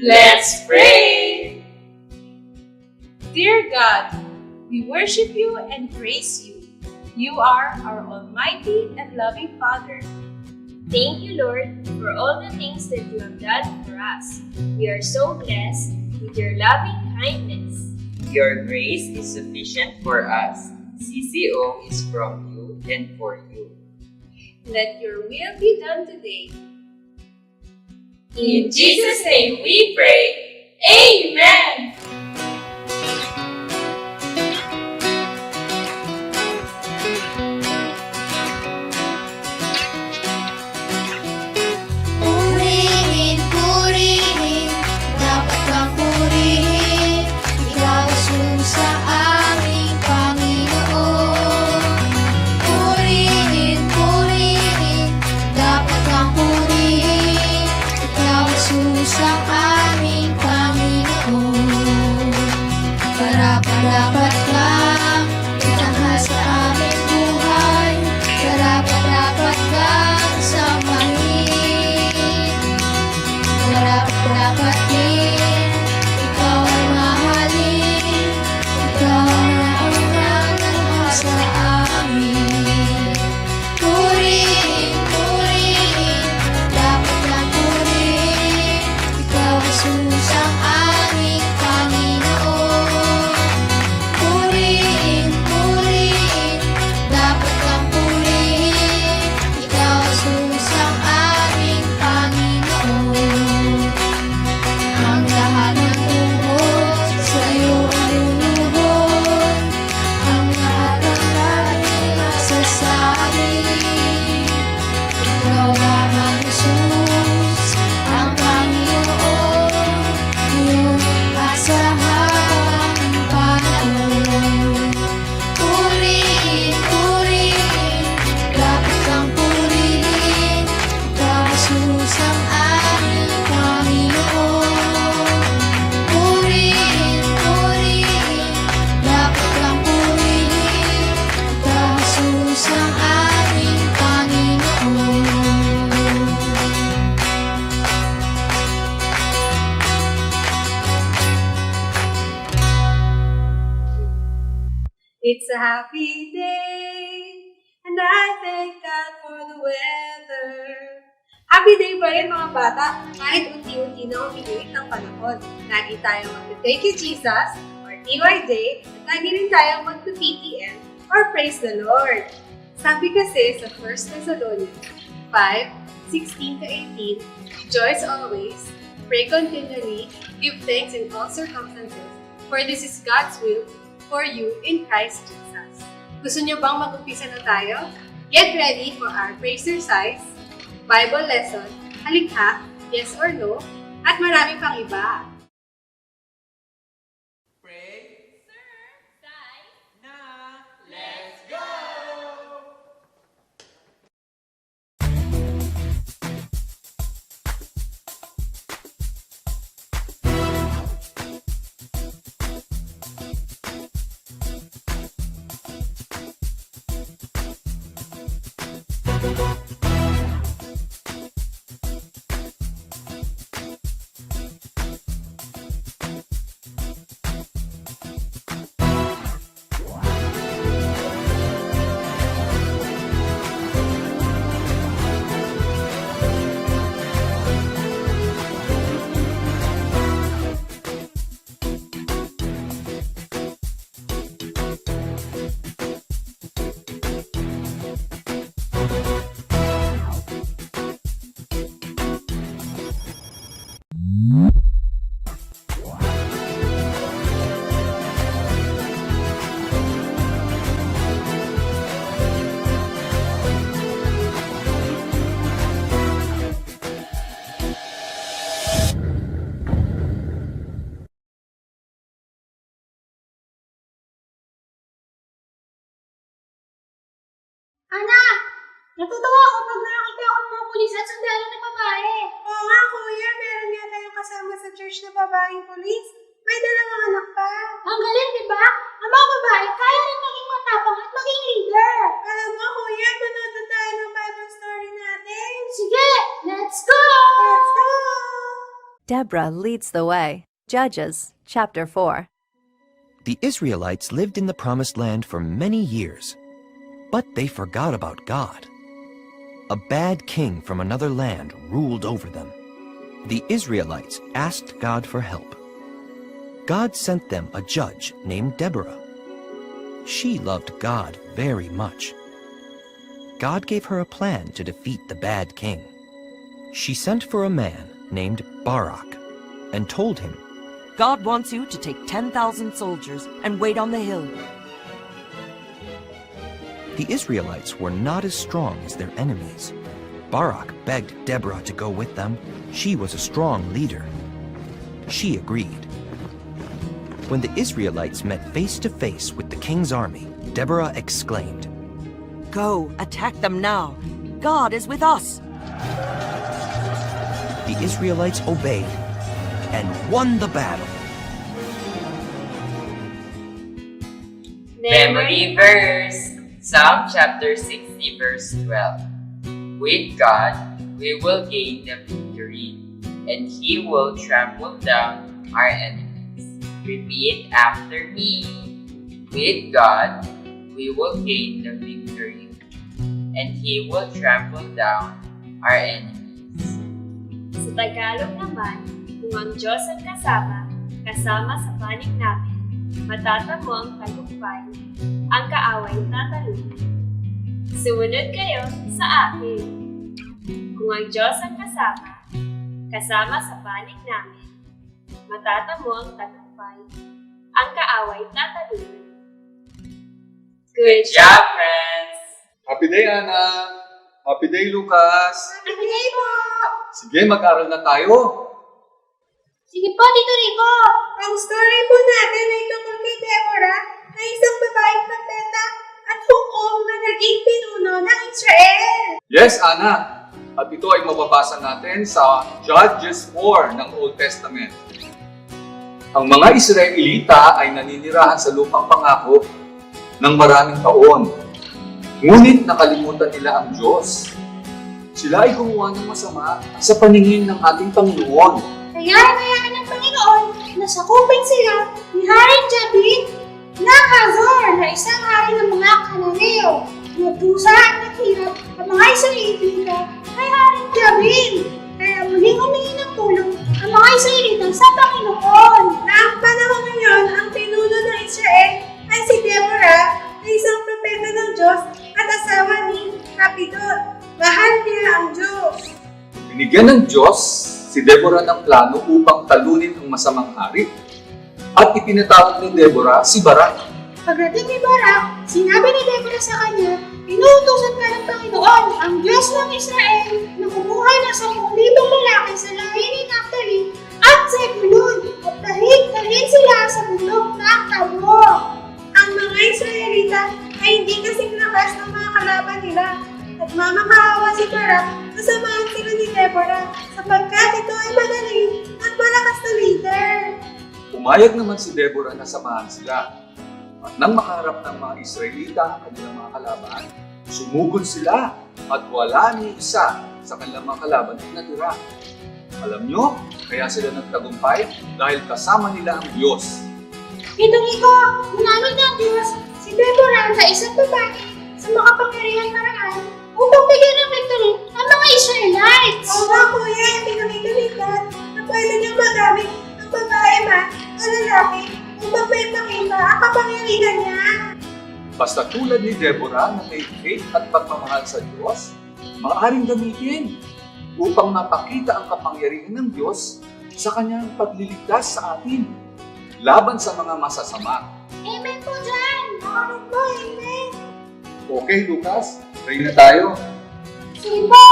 Let's pray! Dear God, we worship you and praise you. You are our Almighty and loving Father. Thank you, Lord, for all the things that you have done for us. We are so blessed with your loving kindness. Your grace is sufficient for us. CCO is from you and for you. Let your will be done today. In Jesus' name we pray. Amen! It's a happy day, and I thank God for the weather. Happy day pa rin mga bata, kahit unti-unti na umiinit ang panahon. Lagi tayong mag-Thank you Jesus, or TY Day, at lagi rin tayong mag-PTM, or Praise the Lord. Sabi kasi sa 1 Thessalonians 5, 16 to 18, Rejoice always, pray continually, give thanks in all circumstances, for this is God's will for you in Christ Jesus. Gusto niyo bang mag-umpisa na tayo? Get ready for our praise exercise, Bible lesson, halikha, yes or no, at marami pang iba. Anak! Natutuwa ako pag nakakita ako ng mga pulis at sundalo na babae. Oo nga kuya, meron nga tayong kasama sa church na babaeng polis. May dalawang anak pa. Ang galing, di ba? Ang mga babae kaya rin maging matapang at maging leader. Alam mo kuya, manood na tayo ng Bible story natin. Sige, let's go! Let's go! Deborah leads the way. Judges chapter 4. The Israelites lived in the Promised Land for many years, but they forgot about God. A bad king from another land ruled over them. The Israelites asked God for help. God sent them a judge named Deborah. She loved God very much. God gave her a plan to defeat the bad king. She sent for a man named Barak and told him, God wants you to take 10,000 soldiers and wait on the hill. The Israelites were not as strong as their enemies. Barak begged Deborah to go with them. She was a strong leader. She agreed. When the Israelites met face to face with the king's army, Deborah exclaimed, Go, attack them now. God is with us. The Israelites obeyed and won the battle. Memory verse Psalm chapter 60, verse 12. With God, we will gain the victory, and He will trample down our enemies. Repeat after me. With God, we will gain the victory, and He will trample down our enemies. Sa Tagalog naman, kung ang Diyos ang kasama, kasama sa panig namin, matatamo ang tagumpay, ang kaaway tatalunin. Sumunod kayo sa akin. Kung ang Diyos ang kasama, kasama sa panig namin, matatamo ang tagumpay, ang kaaway tatalunin. Good job, friends! Happy day, Ana! Happy day, Lucas! Happy day po! Sige, mag-aral na tayo. Sige po, Tito Rico! Ang story po natin ay tungkol kay Deborah na isang babaeng pateta at hukom na naging pinuno ng Israel. Yes, Ana. At ito ay mababasa natin sa Judges 4 ng Old Testament. Ang mga Israelita ay naninirahan sa lupang pangako ng maraming taon. Ngunit nakalimutan nila ang Diyos. Sila ay gumawa ng masama sa paningin ng ating Panginoon. Kaya inayaan ng Panginoon na sakupin sila ni Haring Binigyan ng Diyos si Deborah ng plano upang talunin ang masamang hari. At ipinatawag ni Deborah si Barak. Pagdating ni Barak, sinabi ni Deborah sa kanya, Inuutosan ka ng Panginoon, ang Diyos ng Israel, Pumayag naman si Deborah na samahan sila. At nang makaharap ng mga Israelita ang kanilang mga kalaban, sumugod sila at wala ni isa sa kanilang mga kalaban na natira. Alam nyo, kaya sila nagtagumpay dahil kasama nila ang Diyos. Ito Nico, ginamit ng Diyos si Deborah na isang babae sa makapangyarihan paraan upang bigyan ng victory ang mga Israelites. Oo nga kuya, ni God na pwede niyang magamit babae man o lalaki upang may pakita ang kapangyarihan niya. Basta tulad ni Deborah na may faith at pagmamahal sa Diyos, maaaring gamitin upang mapakita ang kapangyarihan ng Diyos sa kanyang pagliligtas sa atin laban sa mga masasama. Amen po dyan! Ano po, amen. Okay, Lucas? Pray na tayo. Sige po!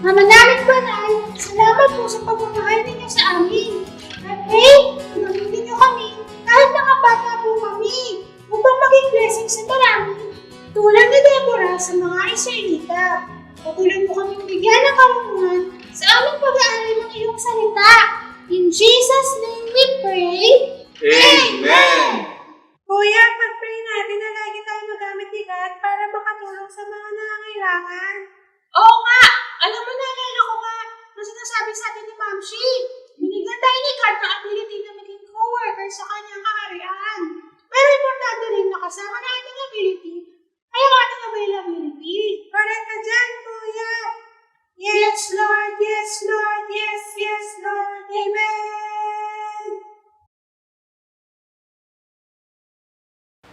Mama namin banal, salamat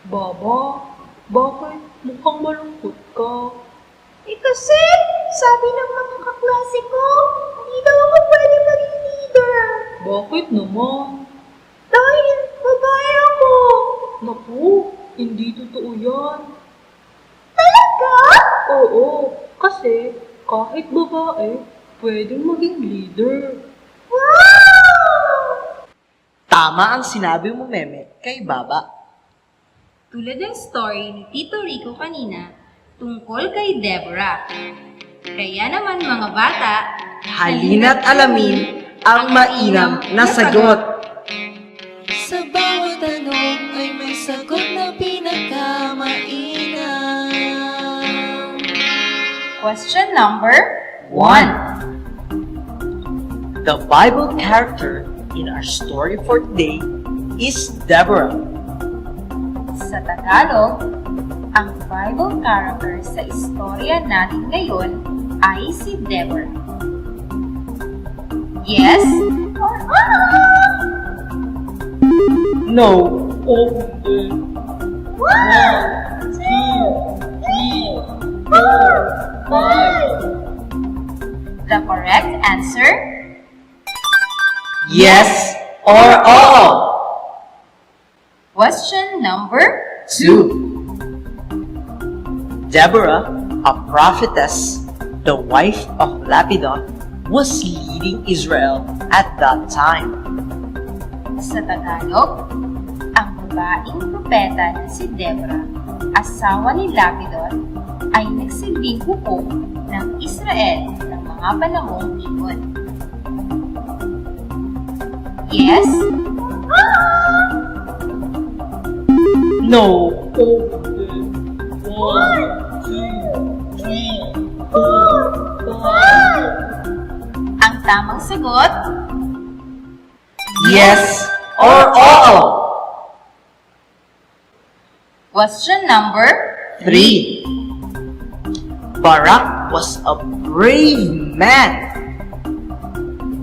Baba, bakit mukhang malungkot ka? Eh kasi, sabi ng mga kaklase ko, hindi daw ako pwede maging leader. Bakit naman? Dahil babae ako. Naku, hindi totoo yan. Talaga? Oo, kasi kahit babae, pwedeng maging leader. Wow! Tama ang sinabi mo, Meme, kay Baba. Tulad ng story ni Tito Rico kanina tungkol kay Deborah. Kaya naman mga bata, Halina't alamin ang mainam na sagot. Sa bawat tanong ay may sagot na pinakamainam. question number 1. The Bible character in our story for today is Deborah. Sa Tagalog, ang Bible character sa istorya natin ngayon ay si Deborah. Yes or No. Oh, hindi. One, two, three, four, five. The correct answer Yes or all? Question number Two. Deborah, a prophetess, the wife of Lapidot, was leading Israel at that time. Sa Tagalog, ang babaeng propeta na si Deborah, asawa ni Lapidot, ay nagsilbing hukom ng Israel ng mga panahong iyon. Yes No. One, two, three, four, five. ang tamang sagot, Yes or all? question number Three. Barak was a brave man.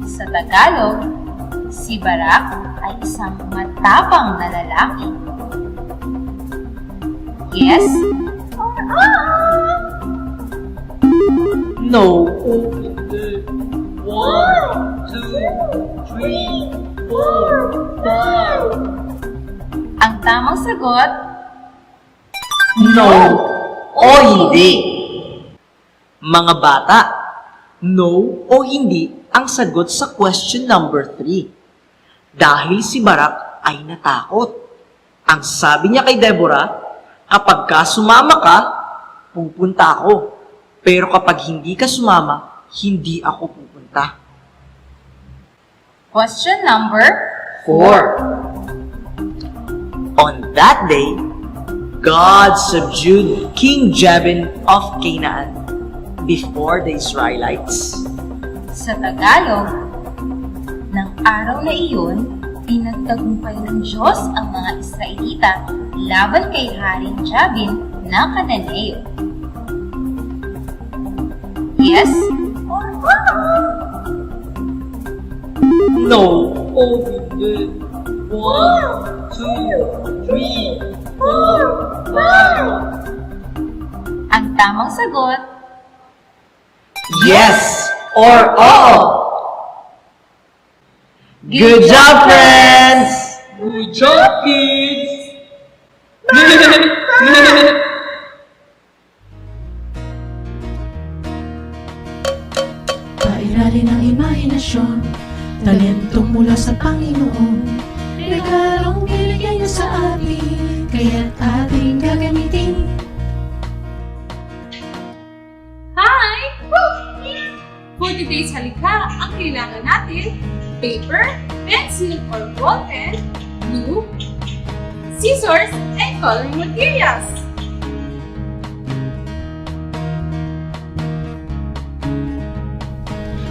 sa Tagalog, si Barak ay isang matapang na lalaki. Yes No. One, two, three, four, five. Ang tamang sagot, No. O hindi. Mga bata, no o hindi ang sagot sa question number 3. Dahil si Barak ay natakot. Ang sabi niya kay Deborah, kapag ka sumama ka, pupunta ako. Pero kapag hindi ka sumama, hindi ako pupunta. question number 4. On that day, God subdued King Jabin of Canaan before the Israelites. Sa Tagalog, ng araw na iyon, pinagtagumpay ng Diyos ang mga Israelita laban kay Haring Jabin na Kananeo. Yes or No. Oh, hindi. One, two, three, four, five. Ang tamang sagot, Yes or all? Good job, friends! Good job, kids! Pairali ng imahinasyon, talento mula sa Panginoon. Regalong binigay niya sa atin, kaya't ating gagamitin. Hi! For today's halika, ang kailangan natin, paper, pencil or ball pen, glue, scissors, and coloring materials.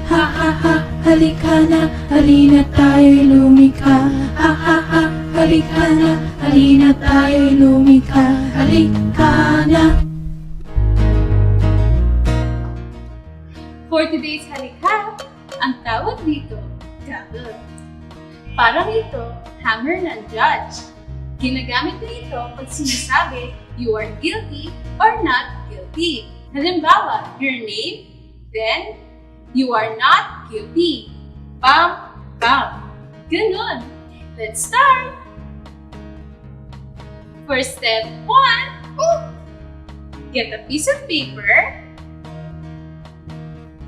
Ha ha ha, halika na, halina tayo'y lumikha. Ha ha ha, halika na, halina tayo'y lumikha, halika na. For today's halikha, ang tawag dito, gavel. Parang ito, hammer ng judge. Ginagamit na ito pag sinasabi you are guilty or not guilty. Halimbawa, your name, then you are not guilty. Bam, bam. Ganun. Let's start. For step one, get a piece of paper,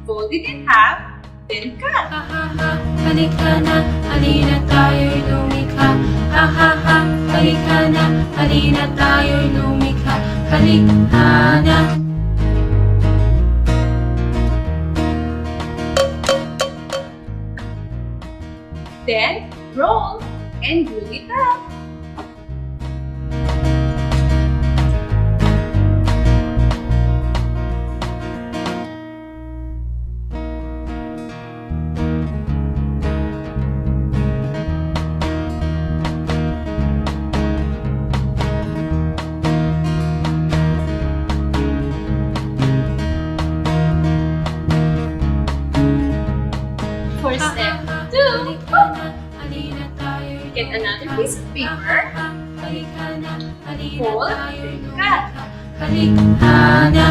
fold it in half, then cut. Ha ha ha, halika na, halina tayo'y lumikha. Ha ha ha, halika na, halina tayo'y lumikha. Halika na. Then roll and glue it up. Piece of paper, fold, then cut. Halika na.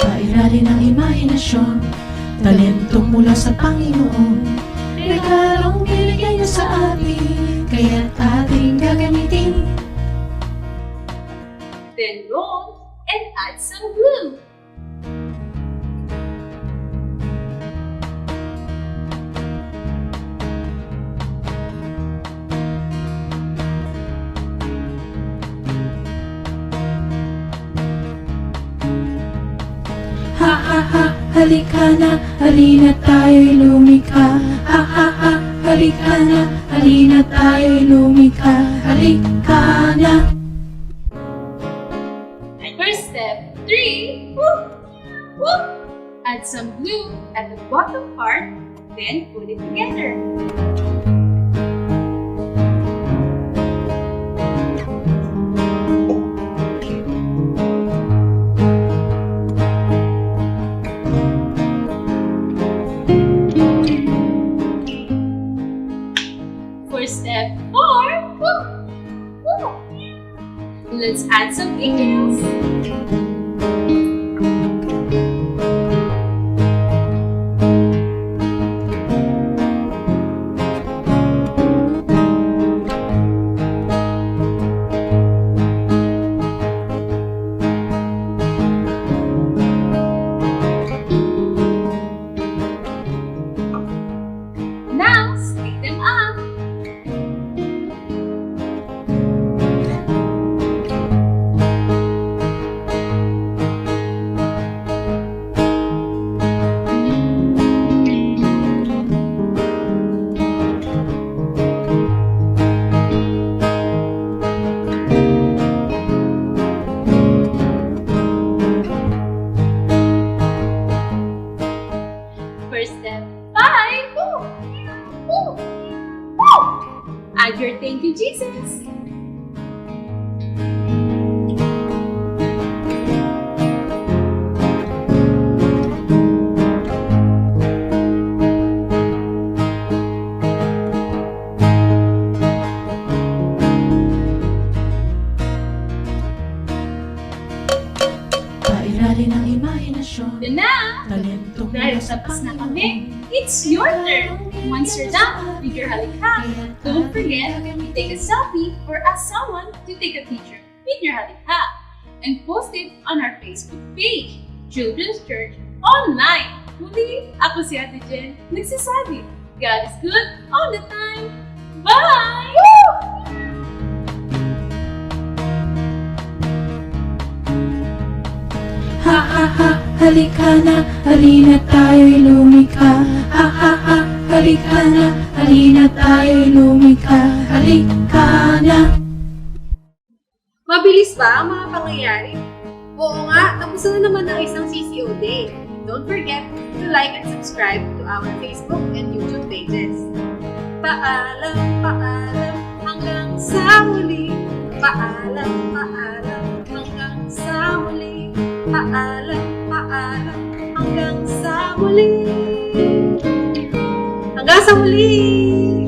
Pairali imahinasyon, talentong mula sa Panginoon. Regalong binigay niya sa atin, kaya't ating gagamitin. Then roll and add some glue. Ha ha ha, halika na, halina tayo'y lumikha. Ha ha ha, halika na, halina tayo'y lumikha. Halika na. For step three, whoop, whoop, add some glue at the bottom part, then put it together. For step four, whoop, whoop, let's add some details. Then na, talentong dahil tapos na kami, it's your turn. Once you're done with your halikha, don't forget to take a selfie or ask someone to take a picture with your halikha and post it on our Facebook page, Children's Church Online. Muli, ako si Ate Jen, nagsasabi, God is good all the time. Bye! Ha ha ha, halika na, halina tayo'y lumikha. Ha ha ha, halika na, halina tayo'y lumikha. Halika na. Mabilis ba ang mga pangyayari? Oo nga, tapos na naman ang isang CCO day. don't forget to like and subscribe to our Facebook and YouTube pages. Paalam, paalam, hanggang sa muli. Paalam, paalam, hanggang sa muli. Paalam, paalam, hanggang sa muli. Hanggang sa muli!